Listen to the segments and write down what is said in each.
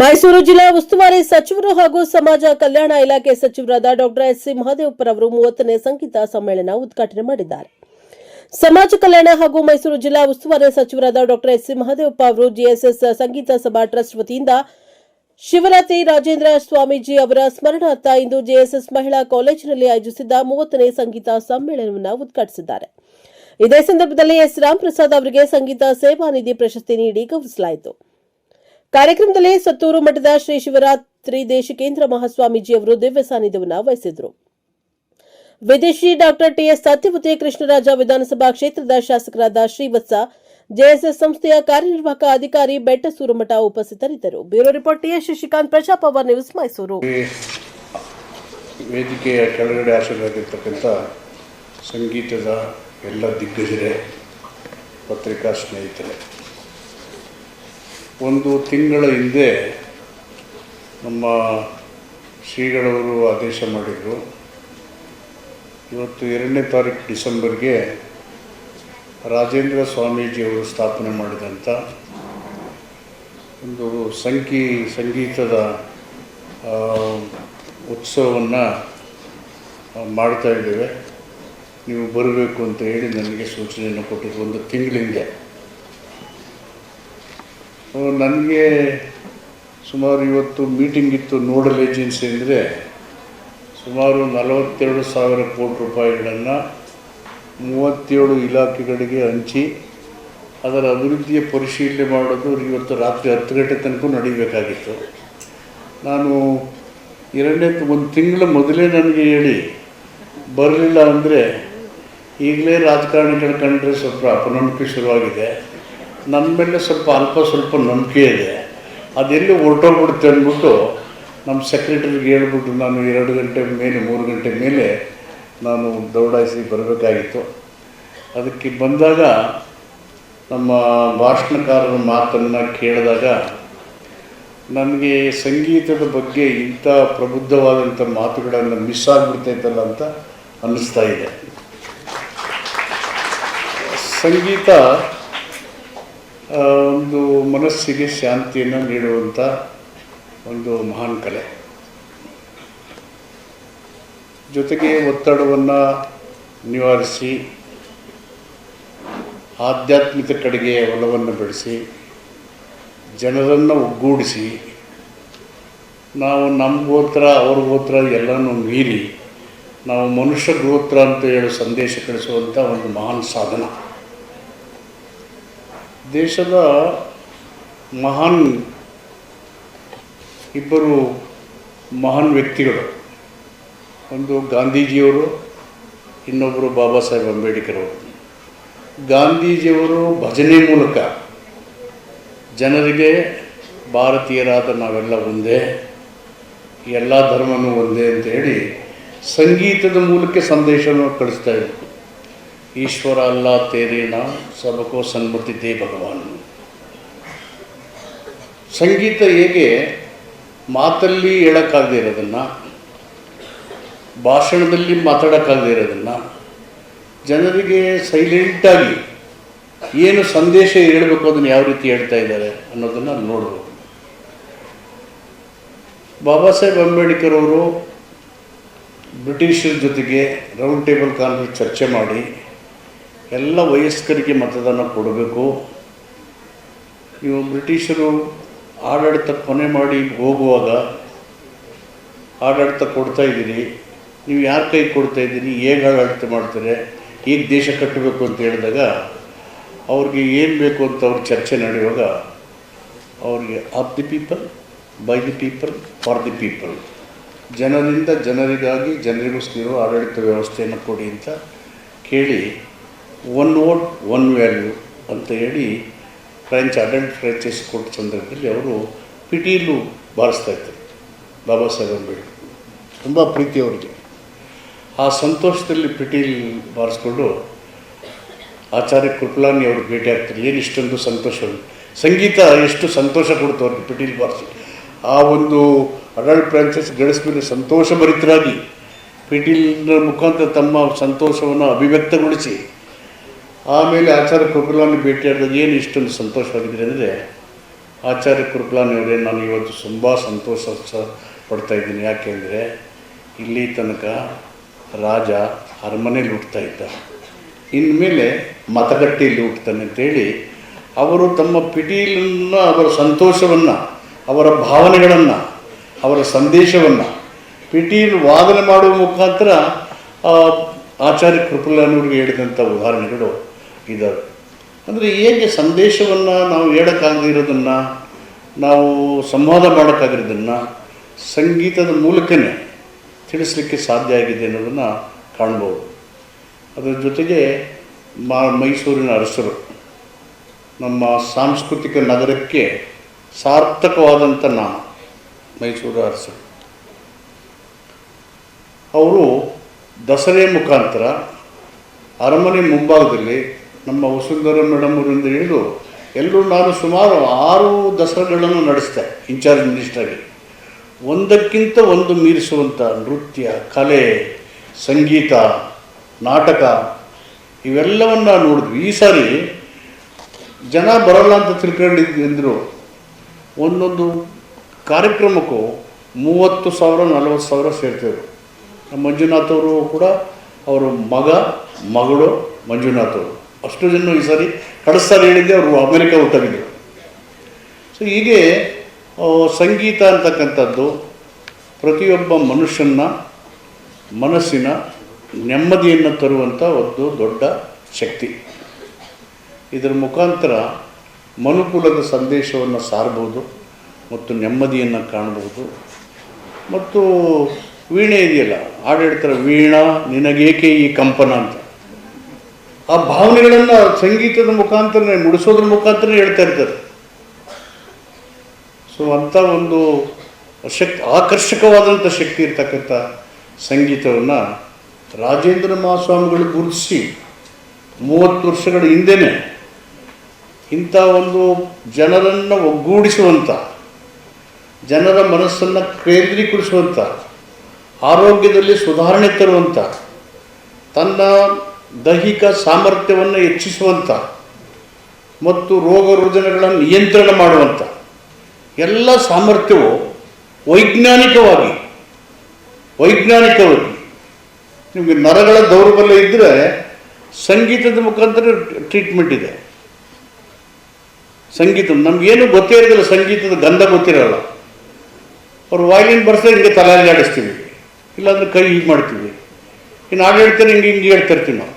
ಮೈಸೂರು ಜಿಲ್ಲಾ ಉಸ್ತುವಾರಿ ಸಚಿವರು ಹಾಗೂ ಸಮಾಜ ಕಲ್ಯಾಣ ಇಲಾಖೆ ಸಚಿವರಾದ ಡಾಕ್ಟರ್ ಎಸ್ ಸಿ ಮಹದೇವಪ್ಪರವರು ಮೂವತ್ತನೇ ಸಂಗೀತ ಸಮ್ಮೇಳನ ಉದ್ಘಾಟನೆ ಮಾಡಿದ್ದಾರೆ. ಸಮಾಜ ಕಲ್ಯಾಣ ಹಾಗೂ ಮೈಸೂರು ಜಿಲ್ಲಾ ಉಸ್ತುವಾರಿ ಸಚಿವರಾದ ಡಾಕ್ಟರ್ ಎಸ್ ಸಿ ಮಹದೇವಪ್ಪ ಅವರು ಜಿಎಸ್ಎಸ್ ಸಂಗೀತ ಸಭಾ ಟ್ರಸ್ಟ್ ವತಿಯಿಂದ ಶಿವರಾತ್ರಿ ರಾಜೇಂದ್ರ ಸ್ವಾಮೀಜಿ ಅವರ ಸ್ಮರಣಾರ್ಥ ಇಂದು ಜೆಎಸ್ಎಸ್ ಮಹಿಳಾ ಕಾಲೇಜಿನಲ್ಲಿ ಆಯೋಜಿಸಿದ್ದ ಮೂವತ್ತನೇ ಸಂಗೀತ ಸಮ್ಮೇಳನವನ್ನು ಉದ್ಘಾಟಿಸಿದ್ದಾರೆ. ಇದೇ ಸಂದರ್ಭದಲ್ಲಿ ಎಸ್ ರಾಮಪ್ರಸಾದ್ ಅವರಿಗೆ ಸಂಗೀತ ಸೇವಾ ನಿಧಿ ಪ್ರಶಸ್ತಿ ನೀಡಿ ಗೌರವಿಸಲಾಯಿತು. ಕಾರ್ಯಕ್ರಮದಲ್ಲಿ ಸತ್ತೂರು ಮಠದ ಶ್ರೀ ಶಿವರಾತ್ರಿ ದೇಶಿಕೇಂದ್ರ ಮಹಾಸ್ವಾಮೀಜಿ ಅವರು ದಿವ್ಯ ಸಾನ್ನಿಧ್ಯವನ್ನು ವಹಿಸಿದ್ರು ವಿದೇಶಿ ಡಾಕ್ಟರ್ ಟಿಎಸ್ ಸತ್ಯವತಿ ಕೃಷ್ಣರಾಜ ವಿಧಾನಸಭಾ ಕ್ಷೇತ್ರದ ಶಾಸಕರಾದ ಶ್ರೀವತ್ಸ ಜೆಎಸ್ಎಸ್ ಸಂಸ್ಥೆಯ ಕಾರ್ಯನಿರ್ವಾಹಕ ಅಧಿಕಾರಿ ಬೆಟ್ಟಸೂರುಮಠ ಉಪಸ್ಥಿತರಿದ್ದರು. Bureau report T S Shashikant Praja power news Mysuru. ವೇದಿಕೆಯ ಕೆಳಗಡೆ ಆಸರಾಗಿರ್ತಕ್ಕಂಥ ಸಂಗೀತದ ಎಲ್ಲ ದಿಗ್ಗಜರೇ, ಪತ್ರಿಕಾ ಸ್ನೇಹಿತರೆ ಒಂದು ತಿಂಗಳ ಹಿಂದೆ ನಮ್ಮ ಶ್ರೀಗಳವರು ಆದೇಶ ಮಾಡಿದರು. ಇವತ್ತು ಎರಡನೇ ತಾರೀಕು ಡಿಸೆಂಬರ್ಗೆ ರಾಜೇಂದ್ರ ಸ್ವಾಮೀಜಿಯವರು ಸ್ಥಾಪನೆ ಮಾಡಿದಂಥ ಒಂದು ಸಂಗೀ ಸಂಗೀತದ ಉತ್ಸವವನ್ನು ಮಾಡ್ತಾ ಇದ್ದೇವೆ. ನೀವು ಬರಬೇಕು ಅಂತ ಹೇಳಿ ನನಗೆ ಸೂಚನೆಯನ್ನು ಕೊಟ್ಟಿದ್ದು ಒಂದು ತಿಂಗಳಿಂದೆ. ನನಗೆ ಸುಮಾರು ಇವತ್ತು ಮೀಟಿಂಗ್ ಇತ್ತು ನೋಡಲ್ ಏಜೆನ್ಸಿ ಅಂದರೆ ಸುಮಾರು ನಲವತ್ತೆರಡು ಸಾವಿರ ಕೋಟಿ ರೂಪಾಯಿಗಳನ್ನು ಮೂವತ್ತೇಳು ಇಲಾಖೆಗಳಿಗೆ ಹಂಚಿ ಅದರ ಅಭಿವೃದ್ಧಿಯ ಪರಿಶೀಲನೆ ಮಾಡೋದು ಇವತ್ತು ರಾತ್ರಿ ಹತ್ತು ಗಂಟೆ ತನಕ ನಡೀಬೇಕಾಗಿತ್ತು. ನಾನು ಎರಡನೇ ಒಂದು ತಿಂಗಳ ಮೊದಲೇ ನನಗೆ ಹೇಳಿ, ಬರಲಿಲ್ಲ ಅಂದರೆ ಈಗಲೇ ರಾಜಕಾರಣಿಗಳ ಕಂಡ್ರೆ ಸ್ವಲ್ಪ ಅಪನಂಬಿಕೆ ಶುರುವಾಗಿದೆ. ನನ್ನ ಮೇಲೆ ಸ್ವಲ್ಪ ಅಲ್ಪ ಸ್ವಲ್ಪ ನಂಬಿಕೆ ಇದೆ. ಅದೆಲ್ಲಿ ಹೊರಟೋಗ್ಬಿಡುತ್ತೆ ಅಂದ್ಬಿಟ್ಟು ನಮ್ಮ ಸೆಕ್ರೆಟರಿಗೆ ಹೇಳ್ಬಿಟ್ಟು ನಾನು ಎರಡು ಗಂಟೆ ಮೇಲೆ, ಮೂರು ಗಂಟೆ ಮೇಲೆ ನಾನು ದೌಡಾಯಿಸಿ ಬರಬೇಕಾಗಿತ್ತು. ಅದಕ್ಕೆ ಬಂದಾಗ ನಮ್ಮ ಭಾಷಣಕಾರರ ಮಾತನ್ನು ಕೇಳಿದಾಗ ನನಗೆ ಸಂಗೀತದ ಬಗ್ಗೆ ಇಂಥ ಪ್ರಬುದ್ಧವಾದಂಥ ಮಾತುಗಳನ್ನು ಮಿಸ್ ಆಗಿಬಿಡ್ತೈತಲ್ಲ ಅಂತ ಅನ್ನಿಸ್ತಾ ಇದೆ. ಸಂಗೀತ ಒಂದು ಮನಸ್ಸಿಗೆ ಶಾಂತಿಯನ್ನು ನೀಡುವಂಥ ಒಂದು ಮಹಾನ್ ಕಲೆ. ಜೊತೆಗೆ ಒತ್ತಡವನ್ನು ನಿವಾರಿಸಿ, ಆಧ್ಯಾತ್ಮಿಕ ಕಡೆಗೆ ಒಲವನ್ನು ಬೆಳೆಸಿ, ಜನರನ್ನು ಒಗ್ಗೂಡಿಸಿ, ನಾವು ನಮ್ಮ ಗೋತ್ರ ಅವ್ರ ಗೋತ್ರ ಎಲ್ಲನೂ ಮೀರಿ, ನಾವು ಮನುಷ್ಯ ಗೋತ್ರ ಅಂತ ಹೇಳಿ ಸಂದೇಶ ಕಳಿಸುವಂಥ ಒಂದು ಮಹಾನ್ ಸಾಧನ. ದೇಶದ ಮಹಾನ್ ಇಬ್ಬರು ಮಹಾನ್ ವ್ಯಕ್ತಿಗಳು. ಒಂದು ಗಾಂಧೀಜಿಯವರು ಇನ್ನೊಬ್ಬರು ಬಾಬಾ ಸಾಹೇಬ್ ಅಂಬೇಡ್ಕರ್ ಅವರು. ಗಾಂಧೀಜಿಯವರು ಭಜನೆ ಮೂಲಕ ಜನರಿಗೆ ಭಾರತೀಯರಾದ ನಾವೆಲ್ಲ ಒಂದೇ ಎಲ್ಲ ಧರ್ಮನೂ ಒಂದೇ ಅಂತ ಹೇಳಿ ಸಂಗೀತದ ಮೂಲಕ ಸಂದೇಶವನ್ನು ಕಳಿಸ್ತಾ ಇದ್ರು. ಈಶ್ವರ ಅಲ್ಲ ತೇರೇನ ಸಬಕೋ ಸನ್ಮತಿ ದೇ ಭಗವಾನ್. ಸಂಗೀತ ಹೇಗೆ ಮಾತಲ್ಲಿ ಹೇಳೋಕ್ಕಾಗದೇ ಇರೋದನ್ನು, ಭಾಷಣದಲ್ಲಿ ಮಾತಾಡೋಕ್ಕಾಗದೇ ಇರೋದನ್ನು, ಜನರಿಗೆ ಸೈಲೆಂಟಾಗಿ ಏನು ಸಂದೇಶ ಹೇಳಬೇಕು ಅದನ್ನು ಯಾವ ರೀತಿ ಹೇಳ್ತಾ ಇದ್ದಾರೆ ಅನ್ನೋದನ್ನು ನೋಡ್ಬೋದು ಬಾಬಾ ಸಾಹೇಬ್ ಅಂಬೇಡ್ಕರ್ ಅವರು ಬ್ರಿಟಿಷರ ಜೊತೆಗೆ ರೌಂಡ್ ಟೇಬಲ್ ಕಾನ್ಫರೆನ್ಸ್ ಚರ್ಚೆ ಮಾಡಿ ಎಲ್ಲ ವಯಸ್ಕರಿಗೆ ಮತದಾನ ಕೊಡಬೇಕು. ನೀವು ಬ್ರಿಟಿಷರು ಆಡಳಿತ ಕೊನೆ ಮಾಡಿ ಹೋಗುವಾಗ ಆಡಳಿತ ಕೊಡ್ತಾ ಇದ್ದೀರಿ. ನೀವು ಯಾರ ಕೈ ಕೊಡ್ತಾ ಇದ್ದೀರಿ? ಹೇಗೆ ಆಡಳಿತ ಮಾಡ್ತಾರೆ? ಹೇಗೆ ದೇಶ ಕಟ್ಟಬೇಕು ಅಂತ ಹೇಳಿದಾಗ ಅವ್ರಿಗೆ ಏನು ಬೇಕು ಅಂತ ಅವ್ರ ಚರ್ಚೆ ನಡೆಯುವಾಗ ಅವ್ರಿಗೆ of the people by the people for the people ಜನರಿಂದ ಜನರಿಗಾಗಿ ಜನರಿಗೋಸ್ಕರ ಆಡಳಿತ ವ್ಯವಸ್ಥೆಯನ್ನು ಕೊಡಿ ಅಂತ ಕೇಳಿ ಒನ್ ವೋಟ್ ಒನ್ ವ್ಯಾಲ್ಯೂ ಅಂತ ಹೇಳಿ ಫ್ರೆಂಚ್ ಅಡಲ್ಟ್ ಫ್ರಾಂಚೈಸ್ ಕೊಟ್ಟ ಸಂದರ್ಭದಲ್ಲಿ ಅವರು ಪಿಟೀಲು ಬಾರಿಸ್ತಾ ಇದ್ದರು. ಬಾಬಾ ಸಾಹೇಬ್ ಅಂಬೇಡ್ಕರ್. ತುಂಬ ಪ್ರೀತಿ ಅವರಿಗೆ. ಆ ಸಂತೋಷದಲ್ಲಿ ಪಿಟೀಲ್ ಬಾರಿಸ್ಕೊಂಡು ಆಚಾರ್ಯ ಕೃಪಲಾನಿ ಅವರು ಭೇಟಿ ಆಗ್ತಾರೆ. ಏನು ಇಷ್ಟೊಂದು ಸಂತೋಷ ಸಂಗೀತ ಎಷ್ಟು ಸಂತೋಷ ಕೊಡ್ತು ಅವ್ರಿಗೆ ಪಿಟೀಲ್ ಬಾರಿಸಿ. ಆ ಒಂದು ಅಡಲ್ಟ್ ಫ್ರಾಂಚೈಸ್ ಗಳಿಸ್ಮೇಲೆ ಸಂತೋಷಭರಿತರಾಗಿ ಪಿಟೀಲ್ನ ಮುಖಾಂತರ ತಮ್ಮ ಸಂತೋಷವನ್ನು ಅಭಿವ್ಯಕ್ತಗೊಳಿಸಿ ಆಮೇಲೆ ಆಚಾರ್ಯ ಕೃಪಲಾನಿ ಭೇಟಿಯಾದಾಗ ಏನು ಇಷ್ಟೊಂದು ಸಂತೋಷವಾಗಿದ್ರೆ ಅಂದರೆ, ಆಚಾರ್ಯ ಕೃಪಲಾನಿಯವರೇ ನಾನು ಇವತ್ತು ತುಂಬ ಸಂತೋಷ ಪಡ್ತಾ ಇದ್ದೀನಿ. ಯಾಕೆಂದರೆ ಇಲ್ಲಿ ತನಕ ರಾಜ ಅರಮನೆಯಲ್ಲಿ ಹುಟ್ತಾ ಇದ್ದ. ಇನ್ಮೇಲೆ ಮತಗಟ್ಟೆಯಲ್ಲಿ ಹುಟ್ಟುತ್ತಾನೆ ಅಂತೇಳಿ ಅವರು ತಮ್ಮ ಪಿಟೀಲನ್ನು ಅವರ ಸಂತೋಷವನ್ನು, ಅವರ ಭಾವನೆಗಳನ್ನು, ಅವರ ಸಂದೇಶವನ್ನು ಪಿಟೀಲು ವಾದನೆ ಮಾಡುವ ಮುಖಾಂತರ ಆಚಾರ್ಯ ಕೃಪಲಾನವ್ರಿಗೆ ಹೇಳಿದಂಥ ಉದಾಹರಣೆಗಳು ಇದ್ದಾವೆ ಅಂದರೆ ಹೇಗೆ ಸಂದೇಶವನ್ನು ನಾವು ಹೇಳೋಕ್ಕಾಗದಿರೋದನ್ನು, ನಾವು ಸಂವಾದ ಮಾಡೋಕ್ಕಾಗಿರೋದನ್ನು ಸಂಗೀತದ ಮೂಲಕನೇ ತಿಳಿಸ್ಲಿಕ್ಕೆ ಸಾಧ್ಯ ಆಗಿದೆ ಅನ್ನೋದನ್ನು ಕಾಣ್ಬೋದು. ಅದರ ಜೊತೆಗೆ ಮಾ ಮೈಸೂರಿನ ಅರಸರು ನಮ್ಮ ಸಾಂಸ್ಕೃತಿಕ ನಗರಕ್ಕೆ ಸಾರ್ಥಕವಾದಂಥ ನಾಮ ಮೈಸೂರು ಅರಸರು. ಅವರು ದಸರೆ ಮುಖಾಂತರ ಅರಮನೆ ಮುಂಭಾಗದಲ್ಲಿ ನಮ್ಮ ವಸುಂಧರ ಮೇಡಮ್ ಅವರಿಂದ ಹಿಡಿದು ಎಲ್ಲರೂ ನಾನು ಸುಮಾರು ಆರು ದಸರಾಗಳನ್ನು ನಡೆಸಿದೆ ಇನ್ಚಾರ್ಜ್ ಮಿನಿಸ್ಟ್ರಾಗಿ ಒಂದಕ್ಕಿಂತ ಒಂದು ಮೀರಿಸುವಂಥ ನೃತ್ಯ, ಕಲೆ, ಸಂಗೀತ, ನಾಟಕ ಇವೆಲ್ಲವನ್ನ ನೋಡಿದ್ವಿ. ಈ ಸಾರಿ ಜನ ಬರಲ್ಲ ಅಂತ ತಿಳ್ಕೊಂಡಿದ್ರು ಒಂದೊಂದು ಕಾರ್ಯಕ್ರಮಕ್ಕೂ ಮೂವತ್ತು ಸಾವಿರ, ನಲವತ್ತು ಸಾವಿರ ಸೇರ್ತಿದ್ರು. ಮಂಜುನಾಥ್ ಅವರು ಕೂಡ ಅವರು ಮಗ, ಮಗಳು ಮಂಜುನಾಥ್ ಅವರು. ಅಷ್ಟು ಜನ ಈ ಸಾರಿ ಕಳಿಸ್ತಾರೆ ಹೇಳಿದ್ದೆ ಅವರು ಅಮೆರಿಕ ಹುಟ್ಟಾಗಿದ್ದರು ಸೊ ಹೀಗೆ ಸಂಗೀತ ಅಂತಕ್ಕಂಥದ್ದು ಪ್ರತಿಯೊಬ್ಬ ಮನುಷ್ಯನ ಮನಸ್ಸಿನ ನೆಮ್ಮದಿಯನ್ನು ತರುವಂಥ ಒಂದು ದೊಡ್ಡ ಶಕ್ತಿ. ಇದರ ಮುಖಾಂತರ ಮನುಕುಲದ ಸಂದೇಶವನ್ನು ಸಾರಬಹುದು ಮತ್ತು ನೆಮ್ಮದಿಯನ್ನು ಕಾಣಬಹುದು ಮತ್ತು ವೀಣೆ ಇದೆಯಲ್ಲ ಹಾಡು ಹೇಳ್ತಾರೆ ವೀಣಾ ನಿನಗೇಕೆ ಈ ಕಂಪನ ಅಂತ. ಆ ಭಾವನೆಗಳನ್ನು ಸಂಗೀತದ ಮುಖಾಂತರ ಮುಡಿಸೋದ್ರ ಮುಖಾಂತರ ಹೇಳ್ತಾ ಇರ್ತಾರೆ. ಸೊ ಅಂಥ ಒಂದು ಶಕ್ತಿ, ಆಕರ್ಷಕವಾದಂಥ ಶಕ್ತಿ ಇರ್ತಕ್ಕಂಥ ಸಂಗೀತವನ್ನು ರಾಜೇಂದ್ರ ಮಹಾಸ್ವಾಮಿಗಳು ಗುರುತಿಸಿ ಮೂವತ್ತು ವರ್ಷಗಳ ಹಿಂದೆನೆ ಇಂಥ ಒಂದು ಜನರನ್ನು ಒಗ್ಗೂಡಿಸುವಂಥ, ಜನರ ಮನಸ್ಸನ್ನು ಕೇಂದ್ರೀಕರಿಸುವಂಥ ಆರೋಗ್ಯದಲ್ಲಿ ಸುಧಾರಣೆ ತರುವಂಥ, ತನ್ನ ದೈಹಿಕ ಸಾಮರ್ಥ್ಯವನ್ನು ಹೆಚ್ಚಿಸುವಂಥ ಮತ್ತು ರೋಗ ರುಜಿನಗಳನ್ನು ನಿಯಂತ್ರಣ ಮಾಡುವಂಥ ಎಲ್ಲ ಸಾಮರ್ಥ್ಯವು ವೈಜ್ಞಾನಿಕವಾಗಿ ವೈಜ್ಞಾನಿಕವಾಗಿ ನಿಮಗೆ ನರಗಳ ದೌರ್ಬಲ್ಯ ಇದ್ದರೆ ಸಂಗೀತದ ಮುಖಾಂತರ ಟ್ರೀಟ್ಮೆಂಟ್ ಇದೆ. ಸಂಗೀತ, ನಮಗೇನು ಗೊತ್ತೇ ಇರೋದಿಲ್ಲ, ಸಂಗೀತದ ಗಂಧ ಗೊತ್ತಿರಲ್ಲ. ಅವ್ರು ವಾಯ್ಲಿನ್ ಬರ್ಸ್ತಾರೆ ಹಿಂಗೆ ತಲೆಯಲ್ಲಿ ಆಡಿಸ್ತೀವಿ. ಇಲ್ಲಾಂದ್ರೆ ಕೈ ಹೀಗೆ ಮಾಡ್ತೀವಿ. ಇನ್ನು ಹಾಡು ಹೇಳ್ತಾರೆ ಹಿಂಗೆ ಹಿಂಗೆ ಹೇಳ್ತಾ ಇರ್ತೀವಿ ನಾವು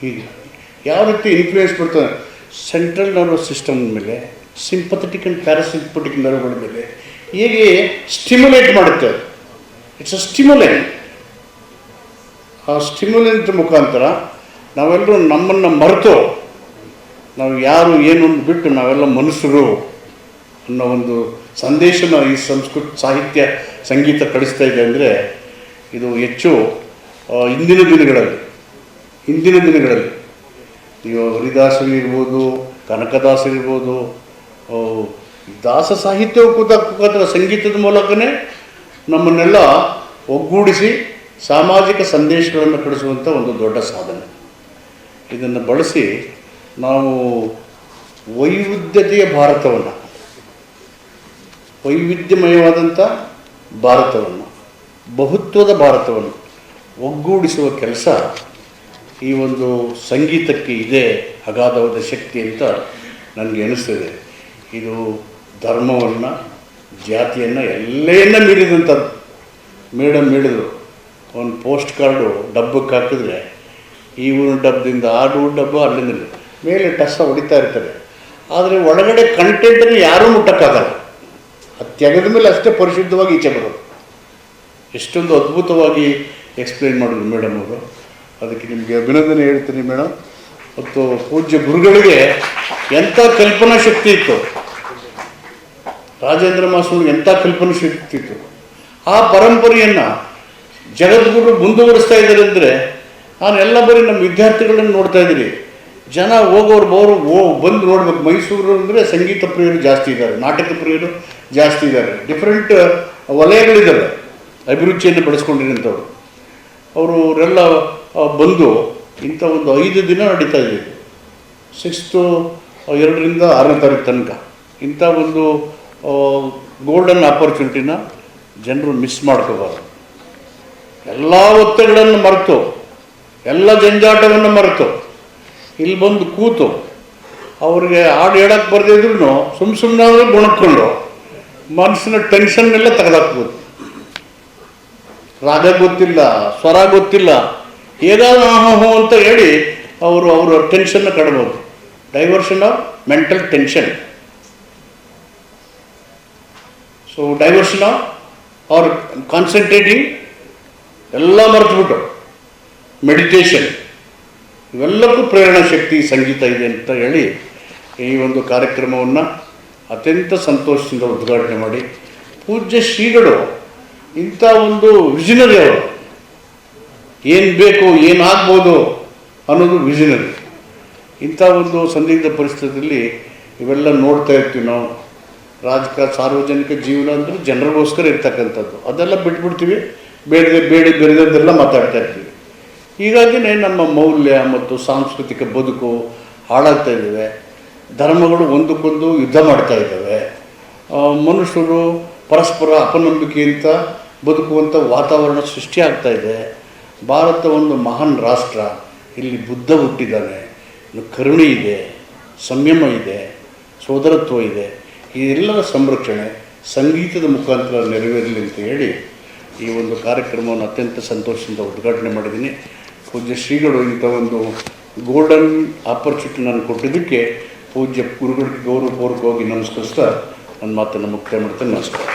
ಹೀಗೆ. ಯಾವ ರೀತಿ ಇನ್ಫ್ಲೂಯೆನ್ಸ್ ಬರ್ತದೆ ಸೆಂಟ್ರಲ್ ನರ್ವಸ್ ಸಿಸ್ಟಮ್ ಮೇಲೆ ಸಿಂಪಥೆಟಿಕ್ ಅಂಡ್ ಪ್ಯಾರಾಸಿಂಪಥೆಟಿಕ್ ನರ್ವ್ಗಳ ಮೇಲೆ ಹೇಗೆ ಸ್ಟಿಮ್ಯುಲೇಟ್ ಮಾಡುತ್ತೆ? ಇಟ್ಸ್ ಅ ಸ್ಟಿಮ್ಯುಲೆಂಟ್ ಆ ಸ್ಟಿಮ್ಯುಲೆಂಟ್ ಮುಖಾಂತರ ನಾವೆಲ್ಲರೂ ನಮ್ಮನ್ನು ಮರೆತು, ನಾವು ಯಾರು ಏನು ಬಿಟ್ಟು ನಾವೆಲ್ಲ ಮನುಷ್ಯರು ಅನ್ನೋ ಒಂದು ಸಂದೇಶನ ಈ ಸಂಸ್ಕೃತ ಸಾಹಿತ್ಯ ಸಂಗೀತ ಕಳಿಸ್ತಾ ಇದೆ ಅಂದರೆ ಇದು ಹೆಚ್ಚು ಇಂದಿನ ದಿನಗಳಲ್ಲಿ ಹಿಂದಿನ ದಿನಗಳಲ್ಲಿ, ನೀವು ಹರಿದಾಸರಿರ್ಬೋದು ಕನಕದಾಸರಿರ್ಬೋದು ದಾಸ ಸಾಹಿತ್ಯವು ಕೂಡ ಕೂತ ಸಂಗೀತದ ಮೂಲಕನೇ ನಮ್ಮನ್ನೆಲ್ಲ ಒಗ್ಗೂಡಿಸಿ ಸಾಮಾಜಿಕ ಸಂದೇಶಗಳನ್ನು ಕಳಿಸುವಂಥ ಒಂದು ದೊಡ್ಡ ಸಾಧನೆ. ಇದನ್ನು ಬಳಸಿ ನಾವು ವೈವಿಧ್ಯತೆಯ ಭಾರತವನ್ನು ವೈವಿಧ್ಯಮಯವಾದಂಥ ಭಾರತವನ್ನು, ಬಹುತ್ವದ ಭಾರತವನ್ನು ಒಗ್ಗೂಡಿಸುವ ಕೆಲಸ ಈ ಒಂದು ಸಂಗೀತಕ್ಕೆ ಇದೆ, ಅಗಾಧವಾದ ಶಕ್ತಿ ಅಂತ ನನಗೆ ಅನಿಸ್ತದೆ ಇದು ಧರ್ಮವನ್ನು, ಜಾತಿಯನ್ನು, ಎಲ್ಲೆಯನ್ನ ಮೀರಿದಂಥದ್ದು. ಮೇಡಮ್ ಹೇಳಿದರು, ಒಂದು ಪೋಸ್ಟ್ ಕಾರ್ಡು ಡಬ್ಬಕ್ಕೆ ಹಾಕಿದ್ರೆ, ಈ ಊರು ಡಬ್ಬದಿಂದ ಆ ಊರ ಡಬ್ಬ ಅಲ್ಲಿಂದ. ಮೇಲೆ ಟಸ ಹೊಡಿತಾ ಇರ್ತಾರೆ ಆದರೆ ಒಳಗಡೆ ಕಂಟೆಂಟನ್ನು ಯಾರೂ ಮುಟ್ಟಕ್ಕಾಗಲ್ಲ. ಅದು ತೆಗೆದ ಮೇಲೆ ಅಷ್ಟೇ ಪರಿಶುದ್ಧವಾಗಿ ಈಚೆ ಬರೋದು. ಎಷ್ಟೊಂದು ಅದ್ಭುತವಾಗಿ ಎಕ್ಸ್ಪ್ಲೈನ್ ಮಾಡಿದ್ರು ಮೇಡಮ್ ಅವರು. ಅದಕ್ಕೆ ನಿಮಗೆ ಅಭಿನಂದನೆ ಹೇಳ್ತೀನಿ ಮೇಡಮ್ ಮತ್ತು ಪೂಜ್ಯ ಗುರುಗಳಿಗೆ ಎಂಥ ಕಲ್ಪನಾ ಶಕ್ತಿ ಇತ್ತು? ರಾಜೇಂದ್ರ ಮಾಸ್ಗಳಿಗೆ ಎಂಥ ಕಲ್ಪನಾ ಶಕ್ತಿ ಇತ್ತು? ಆ ಪರಂಪರೆಯನ್ನು ಜಗದ್ಗುರು ಮುಂದುವರಿಸ್ತಾ ಇದ್ದಾರೆ ಅಂದರೆ ನಾನು ಎಲ್ಲ ಬರೀ ನಮ್ಮ ವಿದ್ಯಾರ್ಥಿಗಳನ್ನು ನೋಡ್ತಾ ಇದ್ದೀನಿ. ಜನ ಹೋಗೋರು ಬೋರು ಓ, ಬಂದು ನೋಡ್ಬೇಕು. ಮೈಸೂರು ಅಂದರೆ ಸಂಗೀತ ಪ್ರಿಯರು ಜಾಸ್ತಿ ಇದ್ದಾರೆ, ನಾಟಕ ಪ್ರಿಯರು ಜಾಸ್ತಿ ಇದ್ದಾರೆ. ಡಿಫ್ರೆಂಟ್ ವಲಯಗಳಿದ್ದಾವೆ, ಅಭಿರುಚಿಯನ್ನು ಬೆಳೆಸ್ಕೊಂಡಿರೋಂಥವ್ರು ಅವರೆಲ್ಲ ಬಂದು ಇಂಥ ಒಂದು ಐದು ದಿನ ನಡೀತಾ ಇದೆ. ಸಿಕ್ಸ್ತು ಎರಡರಿಂದ ಆರನೇ ತಾರೀಕು ತನಕ. ಇಂಥ ಒಂದು ಗೋಲ್ಡನ್ ಆಪರ್ಚುನಿಟಿನ ಜನರು ಮಿಸ್ ಮಾಡ್ಕೋಬಾರ್ದು. ಎಲ್ಲ ಒತ್ತಡಗಳನ್ನು ಮರೆತು, ಎಲ್ಲ ಜಂಜಾಟವನ್ನು ಮರೆತು, ಇಲ್ಲಿ ಬಂದು ಕೂತು, ಅವರಿಗೆ ಹಾಡು ಹೇಳಕ್ಕೆ ಬರ್ದಿದ್ರು ಸುಮ್ಮ ಸುಮ್ಮನೆ ಗುಣಕ್ಕೊಂಡು ಮನಸ್ಸಿನ ಟೆನ್ಷನ್ನೆಲ್ಲ ತೆಗೆದಾಕ್ಬೋದು. ರಾಗ ಗೊತ್ತಿಲ್ಲ, ಸ್ವರ ಗೊತ್ತಿಲ್ಲ. ಹೇಗಾದ್ರೂ ಆಹೋ ಅಂತ ಹೇಳಿ ಅವರು ಅವರ ಟೆನ್ಷನ್ನ ಕಡಬಹುದು diversion of mental tension so diversion of ಅವ್ರ ಕಾನ್ಸಂಟ್ರೇಟಿಂಗ್ ಎಲ್ಲ ಮರೆತುಬಿಟ್ಟು. ಮೆಡಿಟೇಷನ್ ಇವೆಲ್ಲಕ್ಕೂ ಪ್ರೇರಣಾ ಶಕ್ತಿ ಸಂಗೀತ ಇದೆ ಅಂತ ಹೇಳಿ ಈ ಒಂದು ಕಾರ್ಯಕ್ರಮವನ್ನು ಅತ್ಯಂತ ಸಂತೋಷದಿಂದ ಉದ್ಘಾಟನೆ ಮಾಡಿ. ಪೂಜ್ಯ ಶ್ರೀಗಳು ಇಂಥ ಒಂದು ವಿಷನರಿ ಅವರು. ಏನು ಬೇಕು ಏನಾಗ್ಬೋದು ಅನ್ನೋದು ವಿಷನರಿ ಇಂಥ ಒಂದು ಸಂದಿಗ್ಧ ಪರಿಸ್ಥಿತಿಯಲ್ಲಿ ಇವೆಲ್ಲ ನೋಡ್ತಾ ಇರ್ತೀವಿ ನಾವು. ರಾಜಕ ಸಾರ್ವಜನಿಕ ಜೀವನ ಅಂದರೆ ಜನರಿಗೋಸ್ಕರ ಇರ್ತಕ್ಕಂಥದ್ದು. ಅದೆಲ್ಲ ಬಿಟ್ಬಿಡ್ತೀವಿ. ಬೇಡದೆ ಬೇಡ ಬೇರೆದೆಲ್ಲ ಮಾತಾಡ್ತಾ ಇರ್ತೀವಿ. ಹೀಗಾಗಿನೇ ನಮ್ಮ ಮೌಲ್ಯ ಮತ್ತು ಸಾಂಸ್ಕೃತಿಕ ಬದುಕು ಹಾಳಾಗ್ತಾ ಇದ್ದಾವೆ. ಧರ್ಮಗಳು ಒಂದಕ್ಕೊಂದು ಯುದ್ಧ ಮಾಡ್ತಾ ಇದ್ದಾವೆ. ಮನುಷ್ಯರು ಪರಸ್ಪರ ಅಪನಂಬಿಕೆಯಿಂದ ಬದುಕುವಂಥ ವಾತಾವರಣ ಸೃಷ್ಟಿ ಆಗ್ತಾ ಇದೆ. ಭಾರತ ಒಂದು ಮಹಾನ್ ರಾಷ್ಟ್ರ. ಇಲ್ಲಿ ಬುದ್ಧ ಹುಟ್ಟಿದ್ದಾನೆ. ಕರುಣೆ ಇದೆ. ಸಂಯಮ ಇದೆ. ಸೋದರತ್ವ ಇದೆ. ಇದೆಲ್ಲರ ಸಂರಕ್ಷಣೆ ಸಂಗೀತದ ಮುಖಾಂತರ ನೆರವೇರಲಿ ಅಂತ ಹೇಳಿ ಈ ಒಂದು ಕಾರ್ಯಕ್ರಮವನ್ನು ಅತ್ಯಂತ ಸಂತೋಷದಿಂದ ಉದ್ಘಾಟನೆ ಮಾಡಿದ್ದೀನಿ. ಪೂಜ್ಯ ಶ್ರೀಗಳು ಇಂಥ ಒಂದು ಗೋಲ್ಡನ್ ಆಪರ್ಚುನಿಟಿ ನಾನು ಕೊಟ್ಟಿದ್ದಕ್ಕೆ ಪೂಜ್ಯ ಗುರುಗಳಿಗೆ ಗೌರವಪೂರ್ವಕವಾಗಿ ನಮಸ್ಕರಿಸ್ತಾ ನನ್ನ ಮಾತನ್ನು ಮುಕ್ತಾಯ ಮಾಡ್ತೇನೆ. ನಮಸ್ಕಾರ.